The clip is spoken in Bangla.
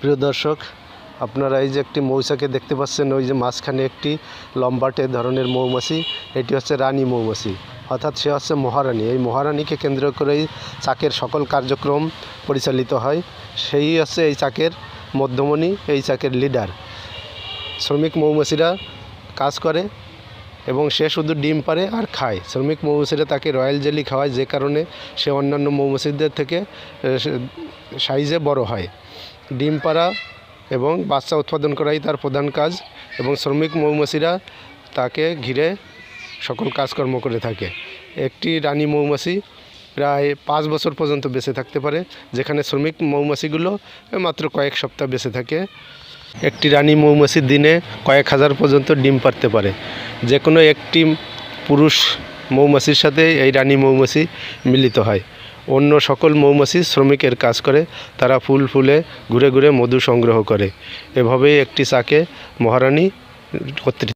প্রিয় দর্শক, আপনারা এই যে একটি মৌচাকে দেখতে পাচ্ছেন, ওই যে মাঝখানে একটি লম্বাটে ধরনের মৌমাছি, এটি হচ্ছে রানী মৌমাছি। অর্থাৎ সে হচ্ছে মহারানী। এই মহারানীকে কেন্দ্র করেই চাকের সকল কার্যক্রম পরিচালিত হয়। সেই হচ্ছে এই চাকের মধ্যমণি, এই চাকের লিডার। শ্রমিক মৌমাছিরা কাজ করে এবং সে শুধু ডিম পারে আর খায়। শ্রমিক মৌমাছিরা তাকে রয়্যাল জেলি খাওয়ায়, যে কারণে সে অন্যান্য মৌমাছিদের থেকে সাইজে বড় হয়। ডিম পাড়া এবং বাচ্চা উৎপাদন করাই তার প্রধান কাজ এবং শ্রমিক মৌমাছিরা তাকে ঘিরে সকল কাজকর্ম করে থাকে। একটি রানী মৌমাছি প্রায় পাঁচ বছর পর্যন্ত বেঁচে থাকতে পারে, যেখানে শ্রমিক মৌমাছিগুলো মাত্র কয়েক সপ্তাহ বেঁচে থাকে। একটি রানী মৌমাছি দিনে কয়েক হাজার পর্যন্ত ডিম পারতে পারে। যে কোনো একটি পুরুষ মৌমাছির সাথে এই রানী মৌমাছি মিলিত হয়। অন্য সকল মৌমাছি শ্রমিকের কাজ করে, তারা ফুল ফুলে ঘুরে ঘুরে মধু সংগ্রহ করে। এভাবেই একটি চাকে মহারানী কর্তৃত্ব